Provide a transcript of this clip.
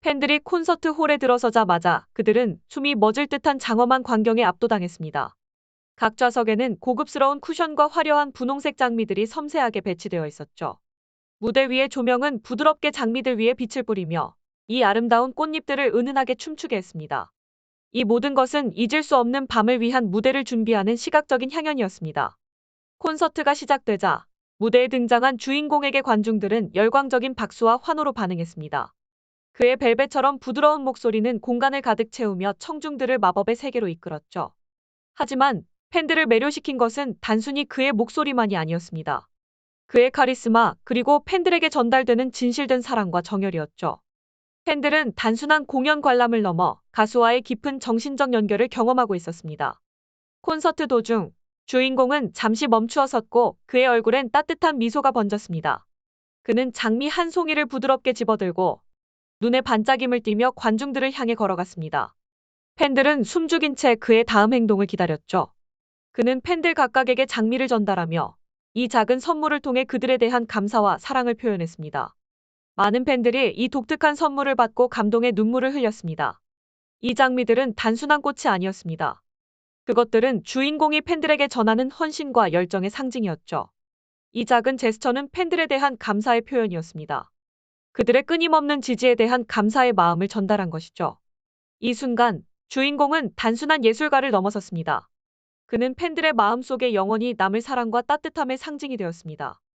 팬들이 콘서트 홀에 들어서자마자 그들은 숨이 멎을 듯한 장엄한 광경에 압도당했습니다. 각 좌석에는 고급스러운 쿠션과 화려한 분홍색 장미들이 섬세하게 배치되어 있었죠. 무대 위의 조명은 부드럽게 장미들 위에 빛을 뿌리며 이 아름다운 꽃잎들을 은은하게 춤추게 했습니다. 이 모든 것은 잊을 수 없는 밤을 위한 무대를 준비하는 시각적인 향연이었습니다. 콘서트가 시작되자 무대에 등장한 주인공에게 관중들은 열광적인 박수와 환호로 반응했습니다. 그의 벨벳처럼 부드러운 목소리는 공간을 가득 채우며 청중들을 마법의 세계로 이끌었죠. 하지만 팬들을 매료시킨 것은 단순히 그의 목소리만이 아니었습니다. 그의 카리스마, 그리고 팬들에게 전달되는 진실된 사랑과 정열이었죠. 팬들은 단순한 공연 관람을 넘어 가수와의 깊은 정신적 연결을 경험하고 있었습니다. 콘서트 도중 주인공은 잠시 멈추어 섰고 그의 얼굴엔 따뜻한 미소가 번졌습니다. 그는 장미 한 송이를 부드럽게 집어들고 눈에 반짝임을 띠며 관중들을 향해 걸어갔습니다. 팬들은 숨죽인 채 그의 다음 행동을 기다렸죠. 그는 팬들 각각에게 장미를 전달하며 이 작은 선물을 통해 그들에 대한 감사와 사랑을 표현했습니다. 많은 팬들이 이 독특한 선물을 받고 감동의 눈물을 흘렸습니다. 이 장미들은 단순한 꽃이 아니었습니다. 그것들은 주인공이 팬들에게 전하는 헌신과 열정의 상징이었죠. 이 작은 제스처는 팬들에 대한 감사의 표현이었습니다. 그들의 끊임없는 지지에 대한 감사의 마음을 전달한 것이죠. 이 순간 주인공은 단순한 예술가를 넘어섰습니다. 그는 팬들의 마음 속에 영원히 남을 사랑과 따뜻함의 상징이 되었습니다.